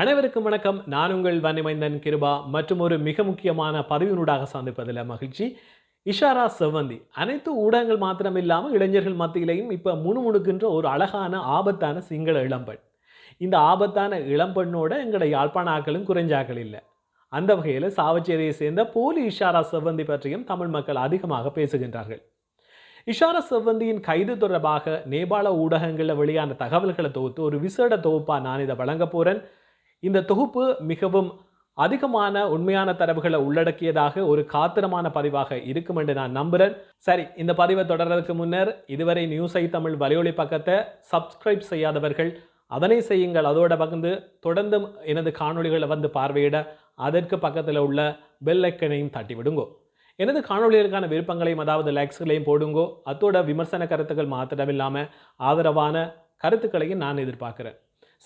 அனைவருக்கும் வணக்கம். நான் உங்கள் வன்னிமைந்தன் கிருபா மற்றும் ஒரு மிக முக்கியமான பதிவினூடாக சந்திப்பதில் மகிழ்ச்சி. இஷாரா செவ்வந்தி. அனைத்து ஊடகங்கள் மாத்திரம் இல்லாமல் இளைஞர்கள் மத்தியிலையும் இப்போ முணுமுணுக்கின்ற ஒரு அழகான ஆபத்தான சிங்கள இளம்பெண். இந்த ஆபத்தான இளம்பெண்ணோட எங்களோட யாழ்ப்பாண ஆக்களும் குறைஞ்சாக்கள் இல்லை. அந்த வகையில் சாவச்சேரியை சேர்ந்த போலி இஷாரா செவ்வந்தி பற்றியும் தமிழ் மக்கள் அதிகமாக பேசுகின்றார்கள். இஷாரா செவ்வந்தியின் கைது தொடர்பாக நேபாள ஊடகங்களில் வெளியான தகவல்களை தொகுத்து ஒரு விசேட தொகுப்பாக நான் இதை வழங்க போகிறேன் இந்த தொகுப்பு மிகவும் அதிகமான உண்மையான தரவுகளை உள்ளடக்கியதாக ஒரு காத்திரமான பதிவாக இருக்கும் என்று நான் நம்புகிறேன் சரி இந்த பதிவை தொடர்றதுக்கு முன்னர் இதுவரை நியூஸ் ஐ தமிழ் வலையொலி பக்கத்தை சப்ஸ்கிரைப் செய்யாதவர்கள் அதனை செய்யுங்கள். அதோட பகிர்ந்து தொடர்ந்தும் எனது காணொளிகளை வந்து பார்வையிட அதற்கு பக்கத்தில் உள்ள பெல் ஐக்கனையும் தட்டி விடுங்கோ எனது காணொளிகளுக்கான விருப்பங்களையும் அதாவது லைக்ஸ்களையும் போடுங்கோ. அத்தோட விமர்சன கருத்துக்கள் மாத்திரமில்லாமல் ஆதரவான கருத்துக்களையும் நான் எதிர்பார்க்குறேன்.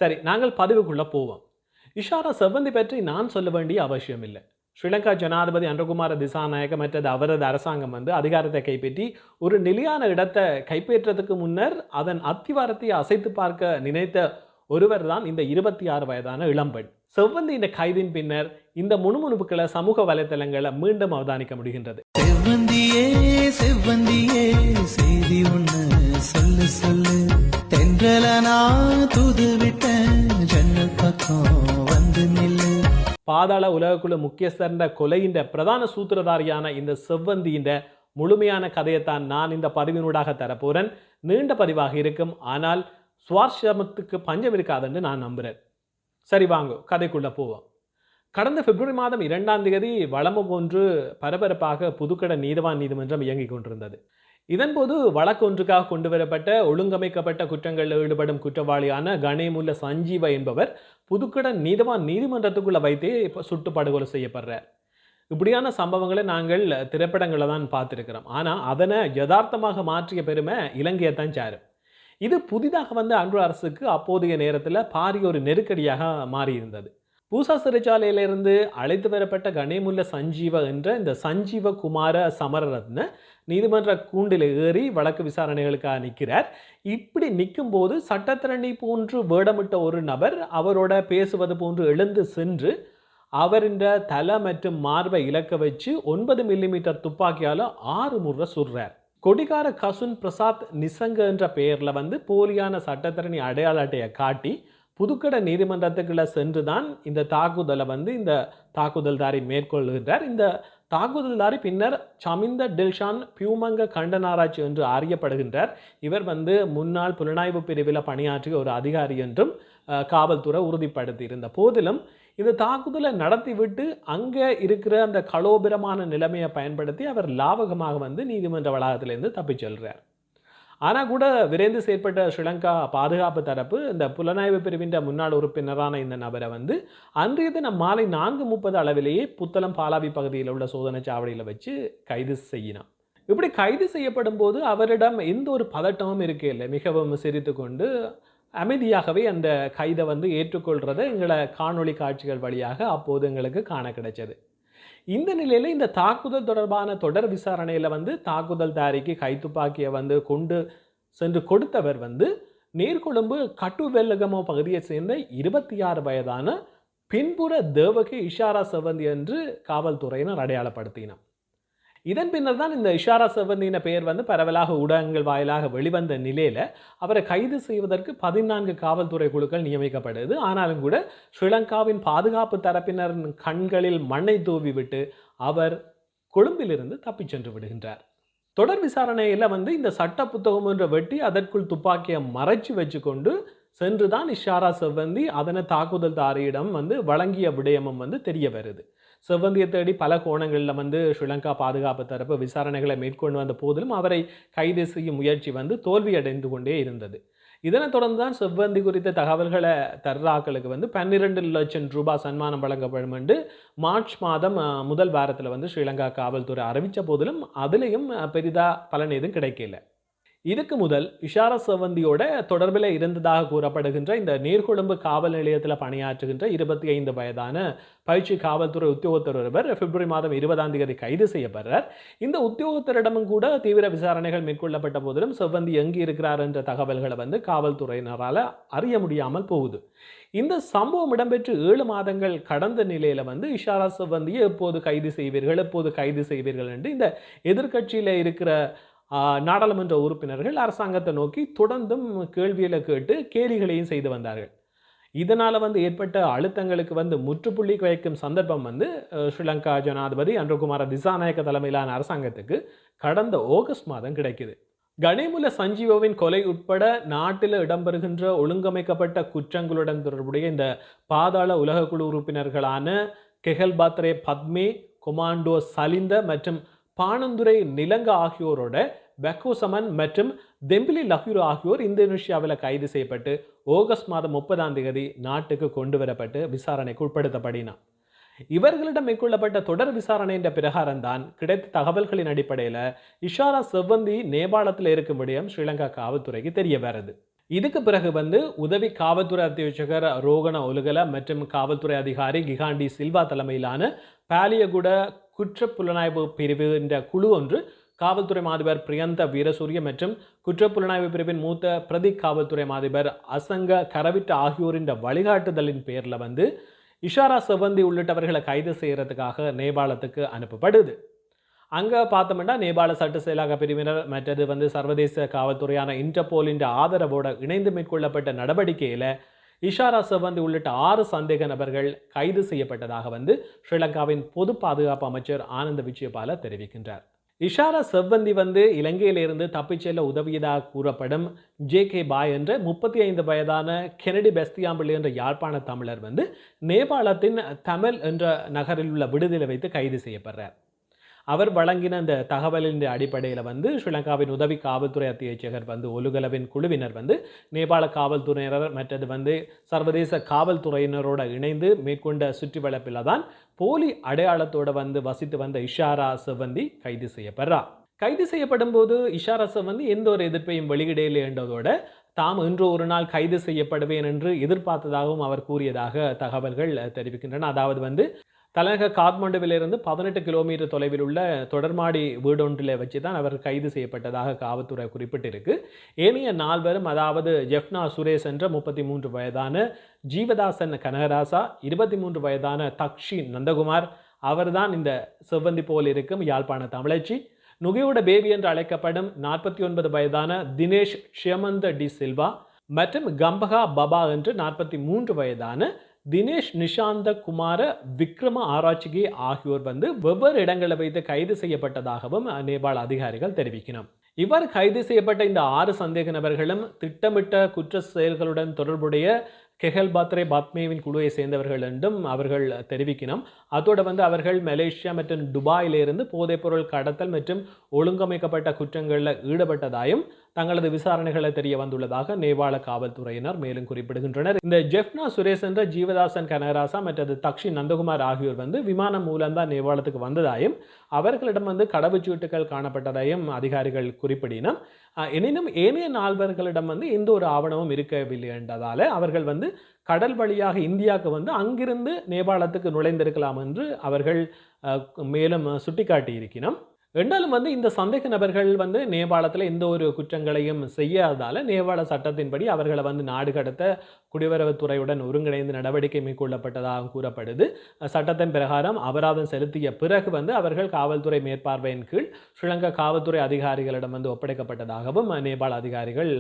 சரி நாங்கள் பதிவுக்குள்ளே போவோம். இஷாரா செவ்வந்தி பற்றி நான் சொல்ல வேண்டிய அவசியம் இல்லை ஸ்ரீலங்கா ஜனாதிபதி அன்றகுமார திசாநாயக மற்றது அவரது அரசாங்கம் வந்து அதிகாரத்தை கைப்பற்றி ஒரு நிலையான இடத்தை கைப்பற்றதுக்கு முன்னர் அதன் அத்திவாரத்தை அசைத்து பார்க்க நினைத்த ஒருவர் தான் இந்த இருபத்தி ஆறு வயதான இளம்பெண் செவ்வந்தி இந்த கைதின் பின்னர் இந்த முணுமுணுப்புகளை சமூக வலைத்தளங்களை மீண்டும் அவதானிக்க முடிகின்றது. செவ்வந்தியே செவ்வந்தியே செய்தி ஒண்ணு சொல்லு சொல்லு. தென்றல நான் தூது விட்டேன் ஜன்னல் பக்கம் பாதாள உலகக்குழு முக்கியஸ்தர்ன்ற கொலையின்ற பிரதான சூத்திரதாரியான இந்த செவ்வந்தியின் முழுமையான கதையைத்தான் நான் இந்த பதிவினூடாக தரப்போகிறேன் நீண்ட பதிவாக இருக்கும். ஆனால் சுவாரஸ்யமத்துக்கு பஞ்சம் இருக்காதுன்னு நான் நம்புகிறேன் சரி வாங்க கதைக்குள்ளே போவோம். கடந்த பிப்ரவரி மாதம் இரண்டாம் தேதி வளமு போன்று பரபரப்பாக புதுக்கடை நீதவான் நீதிமன்றம் இயங்கிக் கொண்டிருந்தது. இதன்போது வழக்கொன்றுக்காக கொண்டு வரப்பட்ட ஒழுங்கமைக்கப்பட்ட குற்றங்களில் ஈடுபடும் குற்றவாளியான கணேமுல்ல சஞ்சீவ என்பவர் புதுக்கடை நீதவான் நீதிமன்றத்துக்குள்ளே வைத்தே இப்போ சுட்டு படுகொலை செய்யப்படுறார் இப்படியான சம்பவங்களை நாங்கள் திரைப்படங்களை தான் பார்த்துருக்கிறோம். ஆனால் அதனை யதார்த்தமாக மாற்றிய பெருமை இலங்கையை தான் சாரும். இது புதிதாக வந்த அன்று அரசுக்கு அப்போதைய நேரத்தில் பாரிய ஒரு நெருக்கடியாக மாறியிருந்தது. பூசா சிறைச்சாலையிலிருந்து அழைத்து வரப்பட்ட கணேமுல்ல சஞ்சீவ என்ற இந்த சஞ்சீவ குமார சமரரத்ன நீதிமன்ற கூண்டில் ஏறி வழக்கு விசாரணைகளுக்காக நிற்கிறார். இப்படி நிற்கும்போது சட்டத்திரணி போன்று வேடமிட்ட ஒரு நபர் அவரோட பேசுவது போன்று எழுந்து சென்று அவரின் தலை மற்றும் மார்பை இலக்க வச்சு ஒன்பது மில்லிமீட்டர் துப்பாக்கியால் ஆறு முறை சுடுறார். கொடிகார கசுன் பிரசாத் நிசங்க என்ற பெயரில் வந்து போலியான சட்டத்தரணி அடையாள அட்டையை காட்டி புதுக்கடை நீதிமன்றத்துக்குள்ளே சென்று தான் இந்த தாக்குதலை வந்து இந்த தாக்குதல்தாரி மேற்கொள்கின்றார். இந்த தாக்குதல்தாரி பின்னர் சமிந்த டில்ஷான் பியூமங்க கண்டனாராய்ச்சி என்று அறியப்படுகின்றார். இவர் வந்து முன்னாள் புலனாய்வு பிரிவில் பணியாற்றிய ஒரு அதிகாரி என்றும் காவல்துறை உறுதிப்படுத்தி இருந்த போதிலும் இந்த தாக்குதலை நடத்திவிட்டு அங்கே இருக்கிற அந்த கலோபரமான நிலைமையை பயன்படுத்தி அவர் லாவகமாக வந்து நீதிமன்ற வளாகத்திலிருந்து தப்பிச் செல்கிறார் ஆனால் கூட விரைந்து செயற்பட்ட ஸ்ரீலங்கா பாதுகாப்பு தரப்பு இந்த புலனாய்வு பிரிவின் முன்னாள் உறுப்பினரான இந்த நபரை வந்து அன்றைய தினம் மாலை நான்கு முப்பது அளவிலேயே புத்தளம் பாலாவி பகுதியில் உள்ள சோதனை சாவடியில் வச்சு கைது செய்யினான். இப்படி கைது செய்யப்படும் போது அவரிடம் எந்த ஒரு பதட்டமும் இருக்கே இல்லை. மிகவும் சிரித்து கொண்டு அமைதியாகவே அந்த கைதை வந்து ஏற்றுக்கொள்கிறத எங்களை காணொளி காட்சிகள் வழியாக அப்போது எங்களுக்கு காண கிடைச்சது. இந்த நிலையில் இந்த தாக்குதல் தொடர்பான தொடர் விசாரணையில் வந்து தாக்குதல் தாரிக்கு கைத்துப்பாக்கியை வந்து கொண்டு சென்று கொடுத்தவர் வந்து நேர்கொழும்பு கட்டுவெல்லகமோ பகுதியை சேர்ந்த இருபத்தி ஆறு வயதான பின்புற தேவகி இஷாரா செவந்தி என்று காவல்துறையினர் அடையாளப்படுத்தினார். இதன் பின்னர் தான் இந்த இஷாரா செவந்தின பெயர் வந்து பரவலாக ஊடகங்கள் வாயிலாக வெளிவந்த நிலையில் அவரை கைது செய்வதற்கு பதினான்கு காவல்துறை குழுக்கள் நியமிக்கப்படுது. ஆனாலும் கூட ஸ்ரீலங்காவின் பாதுகாப்பு தரப்பினரின் கண்களில் மண்ணை தூவி விட்டு அவர் கொழும்பிலிருந்து தப்பிச் சென்று விடுகின்றார். தொடர் விசாரணையில் வந்து இந்த சட்ட புத்தகம் என்ற வெட்டி அதற்குள் துப்பாக்கியை மறைச்சு வச்சுக்கொண்டு சென்று தான் இஷாரா செவ்வந்தி அதனை தாக்குதல் தாரியிடம் வந்து வழங்கிய விடயமும் வந்து தெரிய வருது. செவ்வந்தியை தேடி பல கோணங்களில் வந்து ஸ்ரீலங்கா பாதுகாப்பு தரப்பு விசாரணைகளை மேற்கொண்டு வந்த போதிலும் அவரை கைது செய்யும் முயற்சி வந்து தோல்வியடைந்து கொண்டே இருந்தது. இதனைத் தொடர்ந்து தான் செவ்வந்தி குறித்த தகவல்களை தர்றாக்களுக்கு வந்து பன்னிரெண்டு லட்சம் ரூபாய் சன்மானம் வழங்கப்படும் என்று மார்ச் மாதம் முதல் வாரத்தில் வந்து ஸ்ரீலங்கா காவல்துறை அறிவித்த போதிலும் அதுலேயும் பெரிதா பலன் எதுவும் கிடைக்கல. இதுக்கு முதல் இஷாரா சவந்தியோட தொடர்பில் இருந்ததாக கூறப்படுகின்ற இந்த நீர்கொழும்பு காவல் நிலையத்தில் பணியாற்றுகின்ற இருபத்தி ஐந்து வயதான பயிற்சி காவல்துறை உத்தியோகத்தர் ஒருவர் பிப்ரவரி மாதம் இருபதாம் தேதி கைது செய்யப்படுறார். இந்த உத்தியோகத்தரிடமும் கூட தீவிர விசாரணைகள் மேற்கொள்ளப்பட்ட போதிலும் செவ்வந்தி எங்கு இருக்கிறார் என்ற தகவல்களை வந்து காவல்துறையினரால் அறிய முடியாமல் போகுது. இந்த சம்பவம் இடம்பெற்று ஏழு மாதங்கள் கடந்த நிலையில் வந்து இஷாரா செவ்வந்தியை எப்போது கைது செய்வீர்கள் எப்போது கைது செய்வீர்கள் என்று இந்த எதிர்க்கட்சியில் இருக்கிற நாடாளுமன்ற உறுப்பினர்கள் அரசாங்கத்தை நோக்கி தொடர்ந்தும் கேள்விகளை கேட்டு கேலிகளையும் செய்து வந்தார்கள். இதனால் வந்து ஏற்பட்ட அழுத்தங்களுக்கு வந்து முற்றுப்புள்ளி வைக்கும் சந்தர்ப்பம் வந்து ஸ்ரீலங்கா ஜனாதிபதி அன்றகுமார திசாநாயக்க தலைமையிலான அரசாங்கத்துக்கு கடந்த ஆகஸ்ட் மாதம் கிடைக்குது. கணேமுல சஞ்சீவோவின் கொலை உட்பட நாட்டில் இடம்பெறுகின்ற ஒழுங்கமைக்கப்பட்ட குற்றங்களுடன் தொடர்புடைய இந்த பாதாள உலகக்குழு உறுப்பினர்களான கெஹல் பாத்ரே பத்மே கொமாண்டோ சலிந்த மற்றும் பானந்துரை நிலங்க ஆகியோரோட பெக்கோசமன் மற்றும் தெம்பிலி லஹ்யூர் ஆகியோர் இந்தோனேஷியாவில் கைது செய்யப்பட்டு ஆகஸ்ட் மாதம் முப்பதாம் தேதி நாட்டுக்கு கொண்டு வரப்பட்டு விசாரணைக்கு உட்படுத்தப்படினார். இவர்களிடம் மேற்கொள்ளப்பட்ட தொடர் விசாரணை என்ற பிரகாரம் தான் கிடைத்த தகவல்களின் அடிப்படையில் இஷாரா செவ்வந்தி நேபாளத்தில் இருக்கும் விடயம் ஸ்ரீலங்கா காவல்துறைக்கு தெரிய வருது இதுக்கு பிறகு வந்து உதவி காவல்துறை அத்தியட்சகர் ரோகண ஒலுகல மற்றும் காவல்துறை அதிகாரி கிகாண்டி சில்வா தலைமையிலான பாலியகுட குற்றப்புலனாய்வு பிரிவு என்ற குழு ஒன்று காவல்துறை மாதிபர் பிரியந்த வீரசூரிய மற்றும் குற்றப்புலனாய்வு பிரிவின் மூத்த பிரதி காவல்துறை மாதிபர் அசங்க கரவிட்ட ஆகியோரின் வழிகாட்டுதலின் பேரில் வந்து இஷாரா செவந்தி உள்ளிட்டவர்களை கைது செய்கிறதுக்காக நேபாளத்துக்கு அனுப்பப்படுது. அங்கே பார்த்தோம்னா நேபாள சட்ட செயலாக்க பிரிவினர் மற்றது வந்து சர்வதேச காவல்துறையான இன்டர்போலின் ஆதரவோடு இணைந்து மேற்கொள்ளப்பட்ட நடவடிக்கையில் இஷாரா செவந்தி உள்ளிட்ட ஆறு சந்தேக நபர்கள் கைது செய்யப்பட்டதாக வந்து ஸ்ரீலங்காவின் பொது பாதுகாப்பு அமைச்சர் ஆனந்த விஜயபால தெரிவிக்கின்றார். இஷாரா செவ்வந்தி வந்து இலங்கையிலிருந்து தப்பிச் செல்ல உதவியதாக கூறப்படும் ஜே கே பாய் என்ற முப்பத்தி ஐந்து வயதான கெனடி பெஸ்தியாம்பிள்ளை என்ற யாழ்ப்பாண தமிழர் வந்து நேபாளத்தின் தமிழ் என்ற நகரில் உள்ள விடுதலை வைத்து கைது செய்யப்படுறார். அவர் வழங்கின அந்த தகவலின் அடிப்படையில் வந்து ஸ்ரீலங்காவின் உதவி காவல்துறை அத்தியட்சகர் வந்து ஒலுகலவின் குழுவினர் வந்து நேபாள காவல்துறையினர் மற்றது வந்து சர்வதேச காவல்துறையினரோடு இணைந்து மேற்கொண்ட சுற்றி வளப்பில் தான் போலி அடையாளத்தோடு வந்து வசித்து வந்த இஷாரா செவந்தி கைது செய்யப்படுறார். கைது செய்யப்படும் போது இஷாரா செவ்வந்தி எந்த ஒரு எதிர்ப்பையும் வெளியிடையில் என்றதோட தாம் இன்று ஒரு நாள் கைது செய்யப்படுவேன் என்று எதிர்பார்த்ததாகவும் அவர் கூறியதாக தகவல்கள் தெரிவிக்கின்றன. அதாவது வந்து தலைநகர் காத்மண்டுவிலிருந்து பதினெட்டு கிலோமீட்டர் தொலைவில் உள்ள தொடர்மாடி வீடொன்றில் வச்சு தான் அவர் கைது செய்யப்பட்டதாக காவல்துறை குறிப்பிட்டிருக்கு. ஏனைய நால்வரும் அதாவது ஜெஃப்னா சுரேஷ் என்ற முப்பத்தி மூன்று வயதான ஜீவதாசன் கனகராசா இருபத்தி மூன்று வயதான தக்ஷி நந்தகுமார் அவர்தான் இந்த செவ்வந்தி போல் இருக்கும் யாழ்ப்பாண தமிழச்சி. நுகையோட பேபி என்று அழைக்கப்படும் நாற்பத்தி ஒன்பது வயதான தினேஷ் ஷியமந்த டி சில்வா மற்றும் கம்பகா பபா என்று நாற்பத்தி மூன்று வயதான தினேஷ் நிஷாந்த குமார விக்ரம ஆராய்ச்சிகே ஆகியோர் வந்து வெவ்வேறு இடங்களில் வைத்து கைது செய்யப்பட்டதாகவும் நேபாள அதிகாரிகள் தெரிவிக்கணும் இவர் கைது செய்யப்பட்ட இந்த ஆறு சந்தேக நபர்களும் திட்டமிட்ட குற்ற செயல்களுடன் தொடர்புடைய கெஹல் பாத்ரே பாத்மேவின் குழுவை சேர்ந்தவர்கள் என்றும் அவர்கள் தெரிவிக்கணும் அதோடு வந்து அவர்கள் மலேசியா மற்றும் துபாயிலிருந்து போதைப்பொருள் கடத்தல் மற்றும் ஒழுங்கமைக்கப்பட்ட குற்றங்களில் ஈடுபட்டதாயும் தங்களது விசாரணைகளை தெரிய வந்துள்ளதாக நேபாள காவல்துறையினர் மேலும் குறிப்பிடுகின்றனர். இந்த ஜெஃப்னா சுரேஷ் என்ற ஜீவதாசன் கனகராசா மற்றது தக்ஷி நந்தகுமார் ஆகியோர் வந்து விமானம் மூலம்தான் நேபாளத்துக்கு வந்ததாயும் அவர்களிடம் வந்து கடவுச்சீட்டுகள் காணப்பட்டதையும் அதிகாரிகள் குறிப்பிடினம் எனினும் ஏனைய நால்வர்களிடம் வந்து எந்த ஒரு ஆவணமும் இருக்கவில்லை என்றதால அவர்கள் வந்து கடல் வழியாக இந்தியாவுக்கு வந்து அங்கிருந்து நேபாளத்துக்கு நுழைந்திருக்கலாம் என்று அவர்கள் மேலும் சுட்டிக்காட்டி இருக்கிறோம் என்றாலும் வந்து இந்த சந்தேக நபர்கள் வந்து நேபாளத்தில் எந்த ஒரு குற்றங்களையும் செய்யாததால நேபாள சட்டத்தின்படி அவர்களை வந்து நாடு கடத்த குடிவரவுத்துறையுடன் ஒருங்கிணைந்து நடவடிக்கை மேற்கொள்ளப்பட்டதாக கூறப்படுது. சட்டத்தின் பிரகாரம் அபராதம் செலுத்திய பிறகு வந்து அவர்கள் காவல்துறை மேற்பார்வையின் கீழ் ஸ்ரீலங்கா காவல்துறை அதிகாரிகளிடம் வந்து ஒப்படைக்கப்பட்டதாகவும் நேபாள அதிகாரிகள்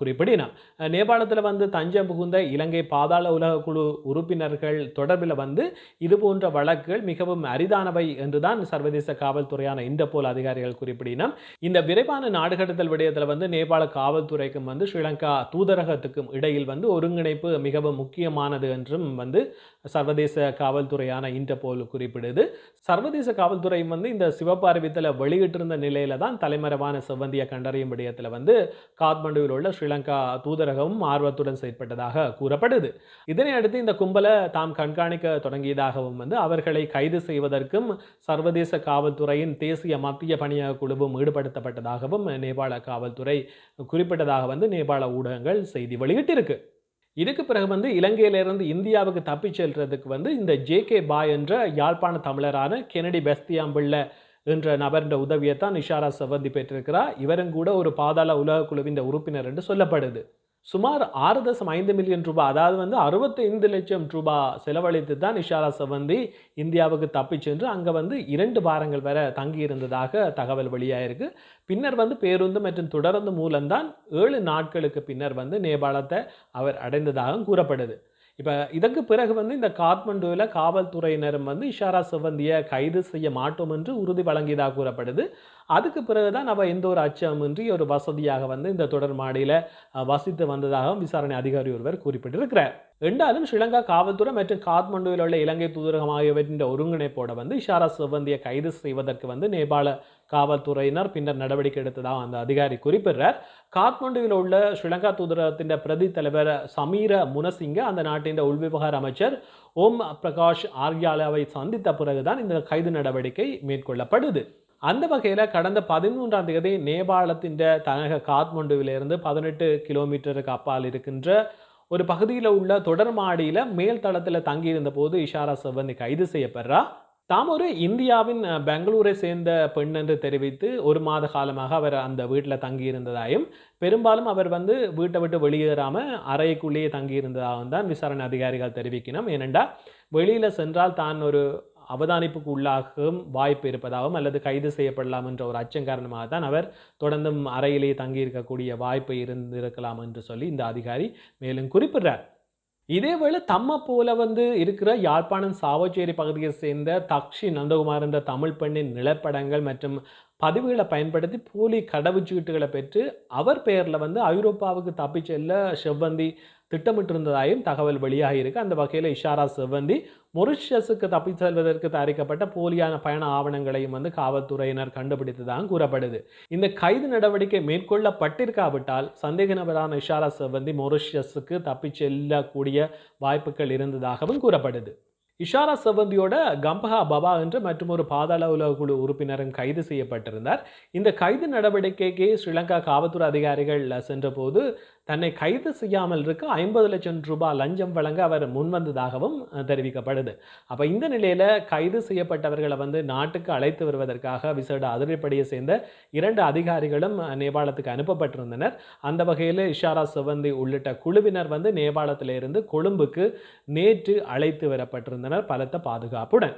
குறிப்பிடினார். நேபாளத்தில் வந்து தஞ்சம் புகுந்த இலங்கை பாதாள உலக குழு உறுப்பினர்கள் தொடர்பில் வந்து இது போன்ற வழக்குகள் மிகவும் அரிதானவை என்றுதான் சர்வதேச காவல்துறையான இன்டர்போல் அதிகாரிகள் குறிப்பிடினர் இந்த விரைவான நாடு கடத்தல் விடயத்தில் வந்து நேபாள காவல்துறைக்கும் வந்து ஸ்ரீலங்கா தூதரகத்துக்கும் இடையில் வந்து ஒருங்கிணைப்பு மிகவும் முக்கியமானது என்றும் வந்து சர்வதேச காவல்துறையான இன்டர்போல் குறிப்பிடுது. சர்வதேச காவல்துறையும் வந்து இந்த சிவப்பு அறிவித்தலை வெளியிட்டிருந்த நிலையில தான் தலைமறைவான செவ்வந்தியை கண்டறியும் விடயத்தில் வந்து காத்மண்டுவில் உள்ள ஸ்ரீலங்கா தூதரகமும் ஆர்வத்துடன் செயற்பட்டதாக கூறப்படுது. இதனை அடுத்து இந்த கும்பலை தாம் கண்காணிக்க தொடங்கியதாகவும் வந்து அவர்களை கைது செய்வதற்கும் சர்வதேச காவல்துறையின் தேசிய தேசிய மத்திய பணியக குழுவும் ஈடுபடுத்தப்பட்டதாகவும் நேபாள காவல்துறை குறிப்பிட்டதாக வந்து நேபாள ஊடகங்கள் செய்தி வெளியிட்டிருக்கு. இதுக்கு பிறகு வந்து இலங்கையிலிருந்து இந்தியாவுக்கு தப்பிச் செல்றதுக்கு வந்து இந்த ஜே கே பாய் என்ற யாழ்ப்பாண தமிழரான கெனடி பெஸ்தியாம்பிள்ள என்ற நபரின் உதவியை தான் நிஷாரா சவந்தி பெற்றிருக்கிறார். இவரும் கூட ஒரு பாதாள உலக குழுவின் உறுப்பினர் என்று சொல்லப்படுது. சுமார் ஆறு தசம் ஐந்து மில்லியன் ரூபாய் அதாவது வந்து அறுபத்தைந்து லட்சம் ரூபாய் செலவழித்து தான் நிஷாலா சவந்தி இந்தியாவுக்கு தப்பிச் சென்று அங்கே வந்து இரண்டு வாரங்கள் வரை தங்கியிருந்ததாக தகவல் வெளியாயிருக்கு. பின்னர் வந்து பேருந்து மற்றும் தொடர்ந்து மூலம்தான் ஏழு நாட்களுக்கு பின்னர் வந்து நேபாளத்தை அவர் அடைந்ததாகவும் கூறப்படுது. இப்போ இதற்கு பிறகு வந்து இந்த காத்மண்டுவில் காவல்துறையினரும் வந்து இஷாரா செவந்தியை கைது செய்ய மாட்டோம் என்று உறுதி வழங்கியதாக கூறப்படுது. அதுக்கு பிறகுதான் அவள் எந்த ஒரு அச்சமின்றி ஒரு வசதியாக வந்து இந்த தொடர் மாடியில் வசித்து வந்ததாகவும் விசாரணை அதிகாரி ஒருவர் குறிப்பிட்டிருக்கிறார். என்றாலும் ஸ்ரீலங்கா காவல்துறை மற்றும் காத்மண்டுவில் உள்ள இலங்கை தூதரகம் ஆகியவற்றின் ஒருங்கிணைப்போட வந்து இஷாரா சிவந்தியை கைது செய்வதற்கு வந்து நேபாள காவல்துறையினர் பின்னர் நடவடிக்கை எடுத்ததாக அந்த அதிகாரி குறிப்பிடுறார். காத்மண்டுவில் உள்ள ஸ்ரீலங்கா தூதரகத்தின் பிரதி தலைவர் சமீர முனசிங்க அந்த நாட்டின் உள்விவகார அமைச்சர் ஓம் பிரகாஷ் ஆர்யாலாவை சந்தித்த பிறகுதான் இந்த கைது நடவடிக்கை மேற்கொள்ளப்படுது. அந்த வகையில் கடந்த பதிமூன்றாம் தேதி நேபாளத்தின் தலைநகர் காத்மண்டுவிலிருந்து பதினெட்டு கிலோமீட்டருக்கு அப்பால் இருக்கின்ற ஒரு பகுதியில் உள்ள தொடர் மாடியில் மேல் தளத்தில் தங்கியிருந்த போது இஷாரா செவ்வந்தி கைது செய்யப்படுறா. தாம் ஒரு இந்தியாவின் பெங்களூரை சேர்ந்த பெண் என்று தெரிவித்து ஒரு மாத காலமாக அவர் அந்த வீட்டில் தங்கியிருந்ததாயும் பெரும்பாலும் அவர் வந்து வீட்டை விட்டு வெளியேறாமல் அறைக்குள்ளேயே தங்கியிருந்ததாகவும் தான் விசாரணை அதிகாரிகள் தெரிவிக்கணும். ஏனென்றால் வெளியில் சென்றால் தான் ஒரு அவதானிப்புக்கு உள்ளாகும் வாய்ப்பு இருப்பதாகவும் அல்லது கைது செய்யப்படலாம் என்ற ஒரு அச்சம் காரணமாக தான் அவர் தொடர்ந்தும் அறையிலேயே தங்கியிருக்கக்கூடிய வாய்ப்பு இருந்திருக்கலாம் என்று சொல்லி இந்த அதிகாரி மேலும் குறிப்பிடுறார். இதேவேளை தம்ம போல வந்து இருக்கிற யாழ்ப்பாணம் சாவச்சேரி பகுதியை சேர்ந்த தக்ஷி நந்தகுமார் என்ற தமிழ் பெண்ணின் நிலப்படங்கள் மற்றும் பதிவுகளை பயன்படுத்தி போலி கடவுச்சீட்டுகளை பெற்று அவர் பெயரில் வந்து ஐரோப்பாவுக்கு தப்பிச் செல்ல செவ்வந்தி திட்டமிட்டிருந்ததாயும் தகவல் வெளியாகி இருக்கு. அந்த வகையில் இஷாரா செவ்வந்தி மொரிஷியஸுக்கு தப்பி செல்வதற்கு தயாரிக்கப்பட்ட போலியான பயண ஆவணங்களையும் வந்து காவல்துறையினர் கண்டுபிடித்ததாக கூறப்படுது. இந்த கைது நடவடிக்கை மேற்கொள்ளப்பட்டிருக்காவிட்டால் சந்தேக நபரான இஷாரா செவ்வந்தி மொரிஷியஸுக்கு தப்பிச் செல்லக்கூடிய வாய்ப்புகள் இருந்ததாகவும் கூறப்படுது. இஷாரா செவ்வந்தியோட கம்பஹா பபா என்று மற்றும் ஒரு பாதாள உலக குழு உறுப்பினரும் கைது செய்யப்பட்டிருந்தார். இந்த கைது நடவடிக்கைக்கு ஸ்ரீலங்கா காவல்துறை அதிகாரிகள் சென்றபோது தன்னை கைது செய்யாமல் இருக்க ஐம்பது லட்சம் ரூபாய் லஞ்சம் வழங்க அவர் முன்வந்ததாகவும் தெரிவிக்கப்படுது. அப்போ இந்த நிலையில் கைது செய்யப்பட்டவர்களை வந்து நாட்டுக்கு அழைத்து வருவதற்காக விசேட அதிரடிப்படையை சேர்ந்த இரண்டு அதிகாரிகளும் நேபாளத்துக்கு அனுப்பப்பட்டிருந்தனர். அந்த வகையில் இஷாரா சுவந்தி உள்ளிட்ட குழுவினர் வந்து நேபாளத்திலிருந்து கொழும்புக்கு நேற்று அழைத்து வரப்பட்டிருந்தனர் பலத்த பாதுகாப்புடன்.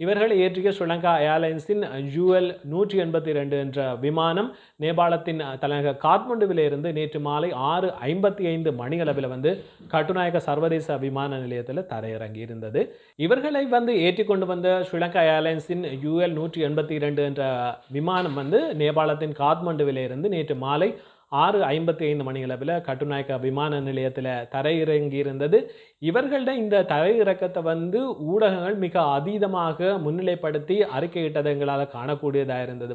இவர்கள் ஏற்றிய ஸ்ரீலங்கா ஏர்லைன்ஸின் யூஎல் நூற்றி எண்பத்தி ரெண்டு என்ற விமானம் நேபாளத்தின் தலைநகர் காத்மண்டுவிலிருந்து நேற்று மாலை ஆறு ஐம்பத்தி ஐந்து மணியளவில் வந்து கட்டுநாயக்க சர்வதேச விமான நிலையத்தில் தரையிறங்கி இருந்தது இவர்களை வந்து ஏற்றி கொண்டு வந்த ஸ்ரீலங்கா ஏர்லைன்ஸின் யூஎல் நூற்றி எண்பத்தி இரண்டு என்ற விமானம் வந்து நேபாளத்தின் காத்மண்டுவிலிருந்து நேற்று மாலை ஆறு ஐம்பத்தி ஐந்து மணியளவில் கட்டுநாயக்க விமான நிலையத்தில் தரையிறங்கி இருந்தது இவர்கள்ட இந்த தரையிறக்கத்தை வந்து ஊடகங்கள் மிக அதீதமாக முன்னிலைப்படுத்தி அறிக்கையிட்டதை எங்களால் காணக்கூடியதாக இருந்தது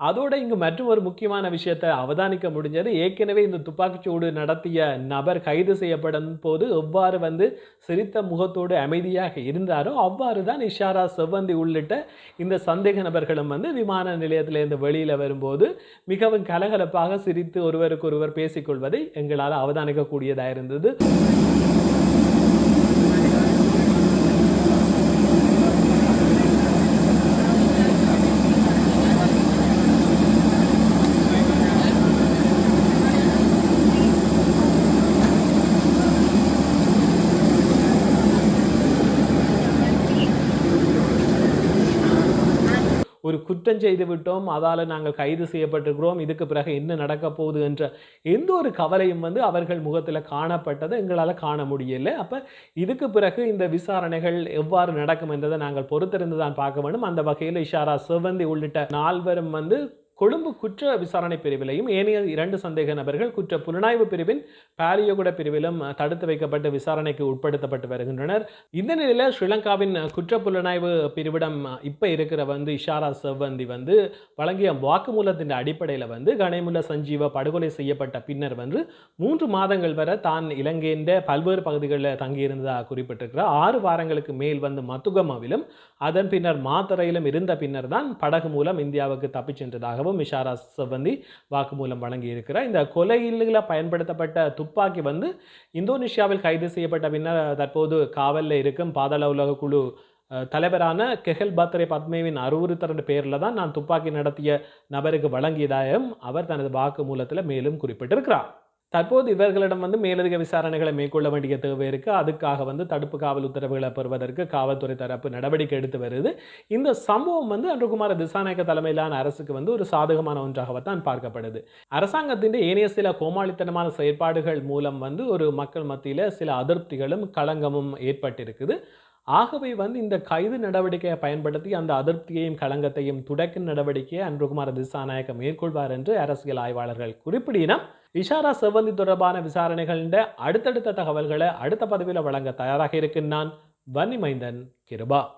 அதோட இங்கு மற்றும் ஒரு முக்கியமான விஷயத்தை அவதானிக்க முடிஞ்சது. ஏற்கனவே இந்த துப்பாக்கிச்சூடு நடத்திய நபர் கைது செய்யப்படும் போது எவ்வாறு வந்து சிரித்த முகத்தோடு அமைதியாக இருந்தாரோ அவ்வாறு தான் இஷாரா செவ்வந்தி உள்ளிட்ட இந்த சந்தேக நபர்களும் வந்து விமான நிலையத்திலிருந்து வெளியில் வரும்போது மிகவும் கலகலப்பாக சிரித்து ஒருவருக்கு ஒருவர் பேசிக்கொள்வதை எங்களால் அவதானிக்கக்கூடியதாக இருந்தது ஒரு குற்றம் செய்து விட்டோம் அதால் நாங்கள் கைது செய்யப்பட்டிருக்கிறோம் இதுக்கு பிறகு என்ன நடக்க போகுது என்ற எந்த ஒரு கவலையும் வந்து அவர்கள் முகத்தில் காணப்பட்டதை எங்களால் காண முடியல. அப்போ இதுக்கு பிறகு இந்த விசாரணைகள் எவ்வாறு நடக்கும் என்றதை நாங்கள் பொறுத்திருந்து தான் பார்க்க வேண்டும். அந்த வகையில் இஷாரா சிவந்தி உள்ளிட்ட நால்வரும் வந்து கொழும்பு குற்ற விசாரணை பிரிவிலையும் ஏனைய இரண்டு சந்தேக நபர்கள் குற்ற புலனாய்வு பிரிவின் பாலியோகுட பிரிவிலும் தடுத்து வைக்கப்பட்டு விசாரணைக்கு உட்படுத்தப்பட்டு வருகின்றனர். இந்த நிலையில் ஸ்ரீலங்காவின் குற்ற புலனாய்வு பிரிவிடம் இப்போ இருக்கிற வந்து இஷாரா செவ்வந்தி வந்து வழங்கிய வாக்குமூலத்தின் அடிப்படையில் வந்து கணேமுல்ல சஞ்சீவ படுகொலை செய்யப்பட்ட பின்னர் வந்து மூன்று மாதங்கள் வரை தான் இலங்கையின் பல்வேறு பகுதிகளில் தங்கியிருந்ததாக குறிப்பிட்டிருக்கிறார். ஆறு வாரங்களுக்கு மேல் வந்து மத்துகமாவிலும் அதன் பின்னர் மாத்தறையிலும் இருந்த பின்னர் தான் படகு மூலம் இந்தியாவுக்கு தப்பிச் சென்றதாகவும் மிஷாரா செவ்வந்தி வாக்குமூலம் வழங்கியிருக்கிறார். இந்த கொலையில் பயன்படுத்தப்பட்ட துப்பாக்கி வந்து இந்தோனேஷியாவில் கைது செய்யப்பட்ட பின்னர் தற்போது காவலில் இருக்கும் பாதாள உலக குழு தலைவரான கெஹல் பாத்ரே பத்மேவின் அறிவுறுத்தரன் பேரில் தான் நான் துப்பாக்கி நடத்திய நபருக்கு வழங்கியதாகவும் அவர் தனது வாக்குமூலத்தில் மேலும் குறிப்பிட்டிருக்கிறார். தற்போது இவர்களிடம் வந்து மேலதிக விசாரணைகளை மேற்கொள்ள வேண்டிய தேவை இருக்குது அதுக்காக வந்து தடுப்பு காவல் உத்தரவுகளை பெறுவதற்கு காவல்துறை தரப்பு நடவடிக்கை எடுத்து வருது. இந்த சம்பவம் வந்து அன்றுகுமார திசாநாயக்க தலைமையிலான அரசுக்கு வந்து ஒரு சாதகமான ஒன்றாகத்தான் பார்க்கப்படுது. அரசாங்கத்தின் ஏனைய சில கோமாளித்தனமான செயற்பாடுகள் மூலம் வந்து ஒரு மக்கள் மத்தியில் சில அதிருப்திகளும் களங்கமும் ஏற்பட்டிருக்குது. ஆகவே வந்து இந்த கைது நடவடிக்கையை பயன்படுத்தி அந்த அதிருப்தியையும் களங்கத்தையும் துடைக்கும் நடவடிக்கையை அன்புகுமார திசாநாயக்க மேற்கொள்வார் என்று அரசியல் ஆய்வாளர்கள் குறிப்பிடினம் இஷாரா செவ்வந்தி தொடர்பான விசாரணைகளின் அடுத்தடுத்த தகவல்களை அடுத்த பதிவில் வழங்க தயாராக இருக்கின்றான் வன்னிமைந்தன் கிருபா.